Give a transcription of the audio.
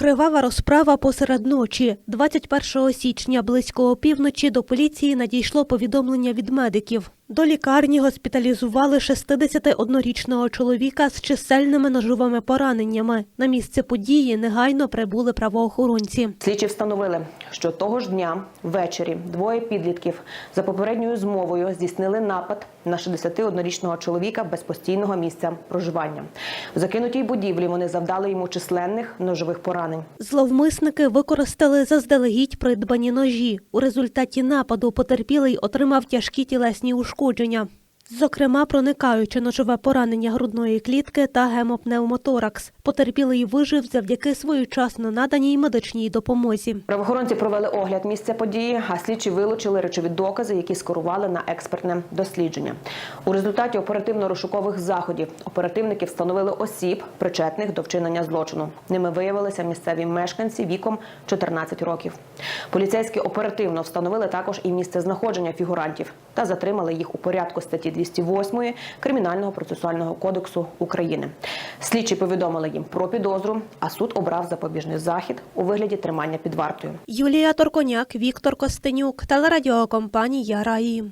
Кривава розправа посеред ночі. 21 січня близько опівночі до поліції надійшло повідомлення від медиків. До лікарні госпіталізували 61-річного чоловіка з чисельними ножовими пораненнями. На місце події негайно прибули правоохоронці. Слідчі встановили, що того ж дня ввечері двоє підлітків за попередньою змовою здійснили напад на 61-річного чоловіка без постійного місця проживання. В закинутій будівлі вони завдали йому численних ножових поранень. Зловмисники використали заздалегідь придбані ножі. У результаті нападу потерпілий отримав тяжкі тілесні ушкодження пошкодження. Зокрема, проникаючи ножове поранення грудної клітки та гемопневмоторакс. Потерпілий вижив завдяки своєчасно наданій медичній допомозі. Правоохоронці провели огляд місця події, а слідчі вилучили речові докази, які скерували на експертне дослідження. У результаті оперативно-розшукових заходів оперативники встановили осіб, причетних до вчинення злочину. Ними виявилися місцеві мешканці віком 14 років. Поліцейські оперативно встановили також і місце знаходження фігурантів та затримали їх у порядку статті 208 Кримінального процесуального кодексу України. Слідчі повідомили їм про підозру, а суд обрав запобіжний захід у вигляді тримання під вартою. Юлія Торконяк, Віктор Костенюк, телерадіокомпанія Раї.